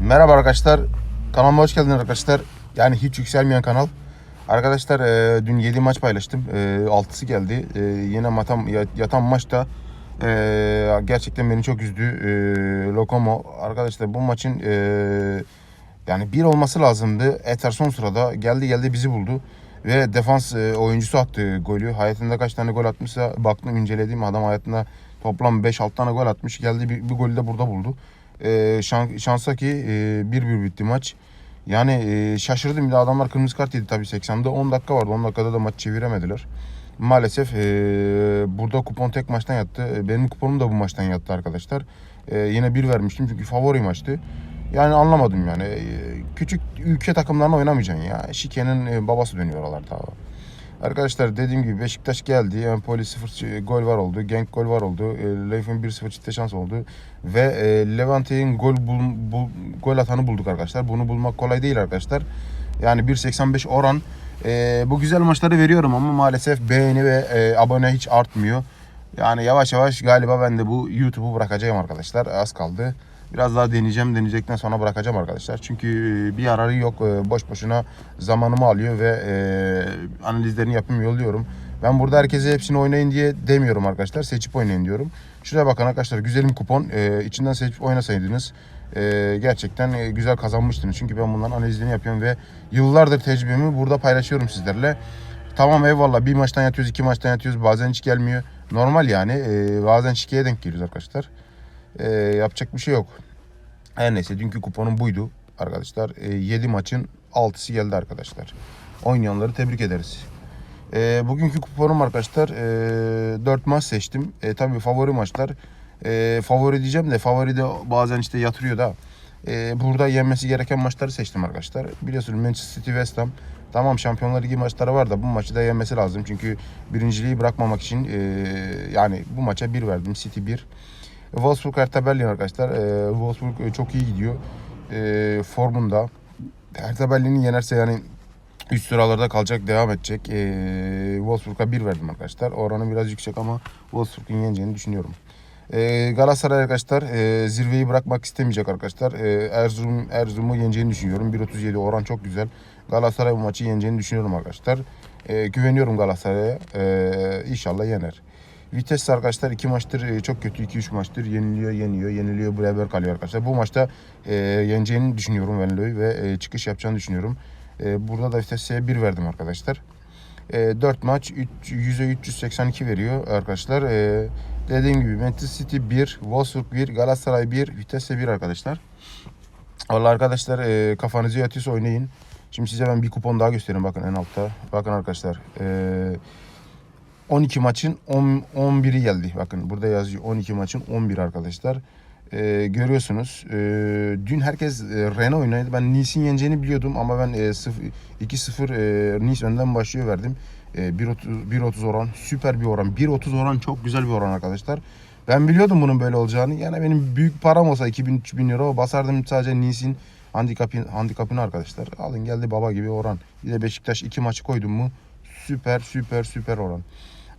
Merhaba arkadaşlar. Kanalıma hoş geldiniz arkadaşlar. Yani hiç yükselmeyen kanal. Arkadaşlar e, dün 7 maç paylaştım. E, 6'sı geldi. E, yine matam, ya- yatan maçta e, gerçekten beni çok üzdü. E, Lokomo. Arkadaşlar bu maçın e, yani bir olması lazımdı. Eter son sırada geldi geldi bizi buldu. Ve defans e, oyuncusu attı golü. Hayatında kaç tane gol atmışsa baktım inceledim. Adam hayatında toplam 5-6 tane gol atmış. Geldi bir, bir golü de burada buldu. E, şan, şansa ki e, 1-1 bitti maç. Yani e, şaşırdım. Bir de adamlar kırmızı kart yedi tabii 80'de. 10 dakika vardı. 10 dakikada da maç çeviremediler. Maalesef e, burada kupon tek maçtan yattı. E, Benim kuponum da bu maçtan yattı arkadaşlar. E, yine bir vermiştim çünkü favori maçtı. Yani anlamadım yani. E, Küçük ülke takımlarına oynamayacaksın ya. Şike'nin e, babası dönüyor oralarda. Arkadaşlar dediğim gibi Beşiktaş geldi. Empoli 0 gol var oldu. Genk gol var oldu. E, Leif'in 1-0 çifte şans oldu. Ve e, Levante'nin gol bul, bul- gol atanı bulduk arkadaşlar. Bunu bulmak kolay değil arkadaşlar. Yani 1.85 oran. E, bu güzel maçları veriyorum ama maalesef beğeni ve e, abone hiç artmıyor. Yani yavaş yavaş galiba ben de bu YouTube'u bırakacağım arkadaşlar. Az kaldı. Biraz daha deneyeceğim. Deneyecekten sonra bırakacağım arkadaşlar. Çünkü e, bir yararı yok. E, Boş boşuna zamanımı alıyor ve e, analizlerini yapıp yolluyorum. Ben burada herkese hepsini oynayın diye demiyorum arkadaşlar. Seçip oynayın diyorum. Şuraya bakın arkadaşlar güzelim kupon. İçinden seçip oynasaydınız e, gerçekten güzel kazanmıştınız. Çünkü ben bunların analizlerini yapıyorum ve yıllardır tecrübemi burada paylaşıyorum sizlerle. Tamam eyvallah bir maçtan yatıyoruz iki maçtan yatıyoruz bazen hiç gelmiyor. Normal yani bazen şikeye denk geliyoruz arkadaşlar. E, yapacak bir şey yok. Her neyse dünkü kuponum buydu arkadaşlar. E, 7 maçın 6'sı geldi arkadaşlar. Oynayanları tebrik ederiz. E, bugünkü kuponum arkadaşlar e, 4 maç seçtim. E, tabii favori maçlar. E, favori diyeceğim de favori de bazen işte yatırıyor da. E, burada yenmesi gereken maçları seçtim arkadaşlar. Biliyorsunuz Manchester City West Ham. Tamam Şampiyonlar Ligi maçları var da bu maçı da yenmesi lazım. Çünkü birinciliği bırakmamak için e, yani bu maça 1 verdim. City 1. Wolfsburg Hertha Berlin arkadaşlar. E, Wolfsburg çok iyi gidiyor. E, formunda. Hertha Berlin'i yenerse yani üst sıralarda kalacak, devam edecek. E, Wolfsburg'a 1 verdim arkadaşlar. Oranı biraz yüksek ama Wolfsburg'un yeneceğini düşünüyorum. E, Galatasaray arkadaşlar e, zirveyi bırakmak istemeyecek arkadaşlar. E, Erzurum Erzurum'u yeneceğini düşünüyorum. 1.37 oran çok güzel. Galatasaray bu maçı yeneceğini düşünüyorum arkadaşlar. E, güveniyorum Galatasaray'a. E, inşallah yener. Vites arkadaşlar iki maçtır e, çok kötü 2-3 maçtır yeniliyor yeniyor yeniliyor beraber kalıyor arkadaşlar. Bu maçta e, yeneceğini düşünüyorum Venlo'yu ve e, çıkış yapacağını düşünüyorum. E, burada da Vitesse'ye 1 verdim arkadaşlar. E, 4 maç 3, 100'e 382 veriyor arkadaşlar. E, dediğim gibi Manchester City 1, Wolfsburg 1, Galatasaray 1, Vitesse 1 arkadaşlar. Vallahi arkadaşlar e, kafanızı yatıyorsa oynayın. Şimdi size ben bir kupon daha göstereyim bakın en altta. Bakın arkadaşlar. E, 12 maçın 10, 11'i geldi. Bakın burada yazıyor 12 maçın 11 arkadaşlar. Ee, görüyorsunuz. Ee, dün herkes e, Renault oynadı. Ben Nice'in yeneceğini biliyordum ama ben e, 0 2-0 e, Nice önden başlıyor verdim. E, 1.30 1.30 oran süper bir oran. 1.30 oran çok güzel bir oran arkadaşlar. Ben biliyordum bunun böyle olacağını. Yani benim büyük param olsa 2000-3000 euro basardım sadece Nice'in handikapin, handikapını arkadaşlar. Alın geldi baba gibi oran. Bir de Beşiktaş 2 maçı koydum mu süper süper süper oran.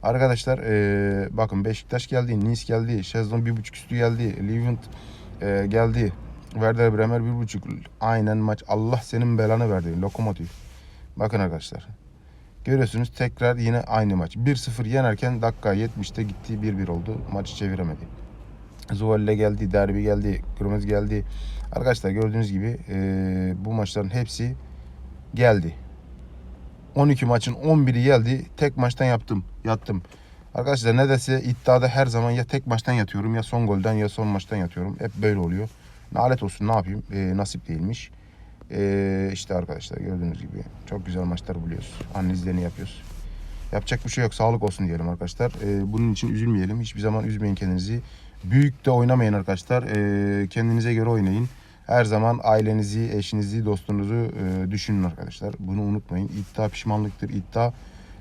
Arkadaşlar eee, bakın Beşiktaş geldi, Nice geldi, bir buçuk üstü geldi, Levent eee, geldi, Werder Bremer bir buçuk. Aynen maç. Allah senin belanı verdi. Lokomotiv. Bakın arkadaşlar. Görüyorsunuz tekrar yine aynı maç. 1-0 yenerken dakika 70'te gitti 1-1 oldu. Maçı çeviremedi. Zuvalle geldi, derbi geldi, kırmızı geldi. Arkadaşlar gördüğünüz gibi eee, bu maçların hepsi geldi. 12 maçın 11'i geldi. Tek maçtan yaptım. Yattım. Arkadaşlar ne dese iddiada her zaman ya tek maçtan yatıyorum ya son golden ya son maçtan yatıyorum. Hep böyle oluyor. Nalet olsun ne yapayım. Ee, nasip değilmiş. Ee, işte arkadaşlar gördüğünüz gibi çok güzel maçlar buluyoruz. Analizlerini yapıyoruz. Yapacak bir şey yok. Sağlık olsun diyelim arkadaşlar. Ee, bunun için üzülmeyelim. Hiçbir zaman üzmeyin kendinizi. Büyük de oynamayın arkadaşlar. Ee, kendinize göre oynayın. Her zaman ailenizi, eşinizi, dostunuzu e, düşünün arkadaşlar. Bunu unutmayın. İddia pişmanlıktır. İddia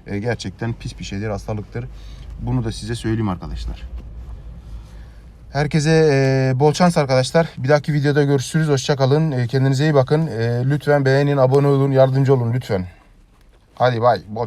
e, gerçekten pis bir şeydir, hastalıktır. Bunu da size söyleyeyim arkadaşlar. Herkese e, bol şans arkadaşlar. Bir dahaki videoda görüşürüz. Hoşçakalın. E, kendinize iyi bakın. E, lütfen beğenin, abone olun, yardımcı olun lütfen. Hadi bay. Bol